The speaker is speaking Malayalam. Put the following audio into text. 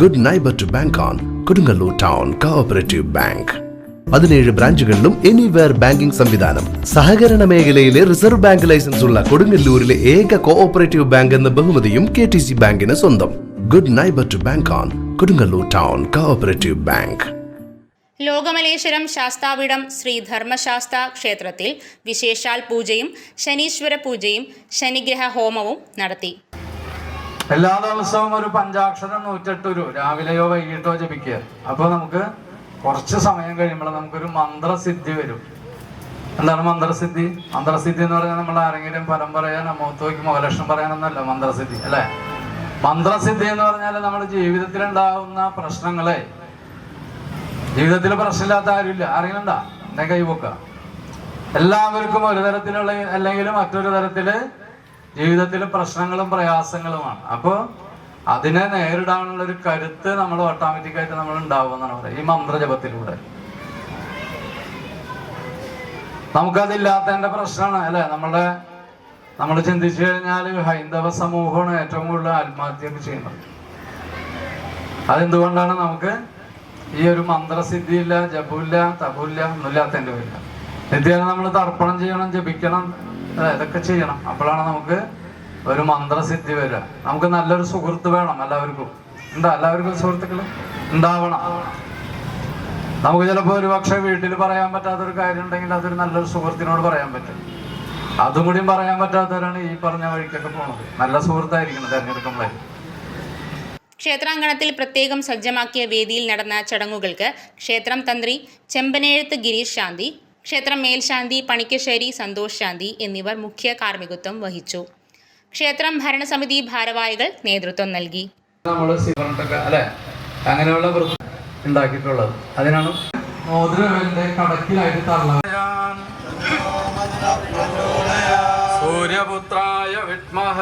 Good neighbour to bank on Kodungallur town cooperative bank പതിനേഴ് ബ്രാഞ്ചുകളിലും എനിവെയർ ബാങ്കിംഗ് സംവിധാനം. സഹകരണ മേഖലയിലെ റിസർവ് ബാങ്ക് ലൈസൻസ് ഉള്ള കൊടുങ്ങല്ലൂരിലെ ഏക കോഓപ്പറേറ്റീവ് ബാങ്ക് എന്ന ബഹുമതിയും കെ ടി സി ബാങ്കിന് സ്വന്തം. Good neighbour to bank on Kodungallur town cooperative bank Lokamaleswaram ശാസ്താവിടം Sree Dharmasastha ക്ഷേത്രത്തിൽ വിശേഷാൽ പൂജയും ശനീശ്വര പൂജയും ശനിഗ്രഹ ഹോമവും നടത്തി. എല്ലാ ദിവസവും ഒരു പഞ്ചാക്ഷരം നൂറ്റെട്ട് ഒരു രാവിലെയോ വൈകിട്ടോ ജപിക്കുക. അപ്പോൾ നമുക്ക് കുറച്ച് സമയം കഴിയുമ്പോൾ നമുക്കൊരു മന്ത്രസിദ്ധി വരും. എന്താണ് മന്ത്രസിദ്ധി? മന്ത്രസിദ്ധി എന്ന് പറഞ്ഞാൽ നമ്മൾ ആരെങ്കിലും ഫലം പറയാൻ അമോത്തോയ്ക്ക് മുഖലക്ഷണം പറയാനൊന്നല്ല മന്ത്രസിദ്ധി അല്ലേ? മന്ത്രസിദ്ധി എന്ന് പറഞ്ഞാൽ നമ്മുടെ ജീവിതത്തിൽ ഉണ്ടാകുന്ന പ്രശ്നങ്ങളെ. ജീവിതത്തിൽ പ്രശ്നമില്ലാത്ത ആരുമില്ല. ആരെങ്കിലും ഉണ്ടാ? എന്നെ കൈവക്കുക എല്ലാവർക്കും ഒരു തരത്തിലുള്ള അല്ലെങ്കിൽ മറ്റൊരു തരത്തിൽ ജീവിതത്തിൽ പ്രശ്നങ്ങളും പ്രയാസങ്ങളുമാണ്. അപ്പോൾ അതിനെ നേരിടാനുള്ള ഒരു കരുത്ത് നമ്മൾ ഓട്ടോമാറ്റിക്കായിട്ട് നമ്മൾ ഉണ്ടാവും എന്നാണ് പറയുക. ഈ മന്ത്രജപത്തിലൂടെ. നമുക്കതില്ലാത്തതിന്റെ പ്രശ്നമാണ് അല്ലെ? നമ്മളെ നമ്മൾ ചിന്തിച്ചു കഴിഞ്ഞാൽ ഹൈന്ദവ സമൂഹമാണ് ഏറ്റവും കൂടുതൽ ആത്മഹത്യയൊക്കെ ചെയ്യുന്നത്. അതെന്തുകൊണ്ടാണ് നമുക്ക് ഈ ഒരു മന്ത്രസിദ്ധിയില്ല ജപമില്ല തപമില്ല ഒന്നുമില്ലാത്തതിന്റെ പേരില്ല നിത്യേന നമ്മൾ തർപ്പണം ചെയ്യണം ജപിക്കണം? ഇതൊക്കെ ചെയ്യണം. അപ്പോഴാണ് നമുക്ക് ഒരു മന്ത്രസിദ്ധി വരിക. നമുക്ക് നല്ലൊരു സുഹൃത്ത് വേണം എല്ലാവർക്കും. എന്താ എല്ലാവർക്കും സുഹൃത്തുക്കൾ? ഉണ്ടാവണം. നമുക്ക് ചിലപ്പോൾ ഒരു പക്ഷേ വീട്ടിൽ പറയാൻ പറ്റാത്തൊരു കാര്യം ഉണ്ടെങ്കിൽ അതൊരു നല്ലൊരു സുഹൃത്തിനോട് പറയാൻ പറ്റും. അതും കൂടി പറയാൻ പറ്റാത്തവരാണ് ഈ പറഞ്ഞ വഴിക്കൊക്കെ പോണത്. നല്ല സുഹൃത്തായിരിക്കണം തിരഞ്ഞെടുക്കുമ്പോൾ ക്ഷേത്രാങ്കണത്തിൽ പ്രത്യേകം സജ്ജമാക്കിയ വേദിയിൽ നടന്ന ചടങ്ങുകൾക്ക് ക്ഷേത്രം തന്ത്രി ചെമ്പനേഴുത്ത് ഗിരീഷ് ശാന്തി ക്ഷേത്രം മേൽശാന്തി പണിക്കശ്ശേരി സന്തോഷ് ശാന്തി എന്നിവർ മുഖ്യ കാർമ്മികത്വം വഹിച്ചു. ക്ഷേത്രം ഭരണസമിതി ഭാരവാഹികൾ നേതൃത്വം നൽകി. നമ്മൾ സിവറിട്ടൊക്കെ അല്ലെ? അങ്ങനെയുള്ള വൃത്തി ഉണ്ടാക്കിയിട്ടുള്ളത്. അതിനാണ് സൂര്യപുത്രായ വിത്മഹ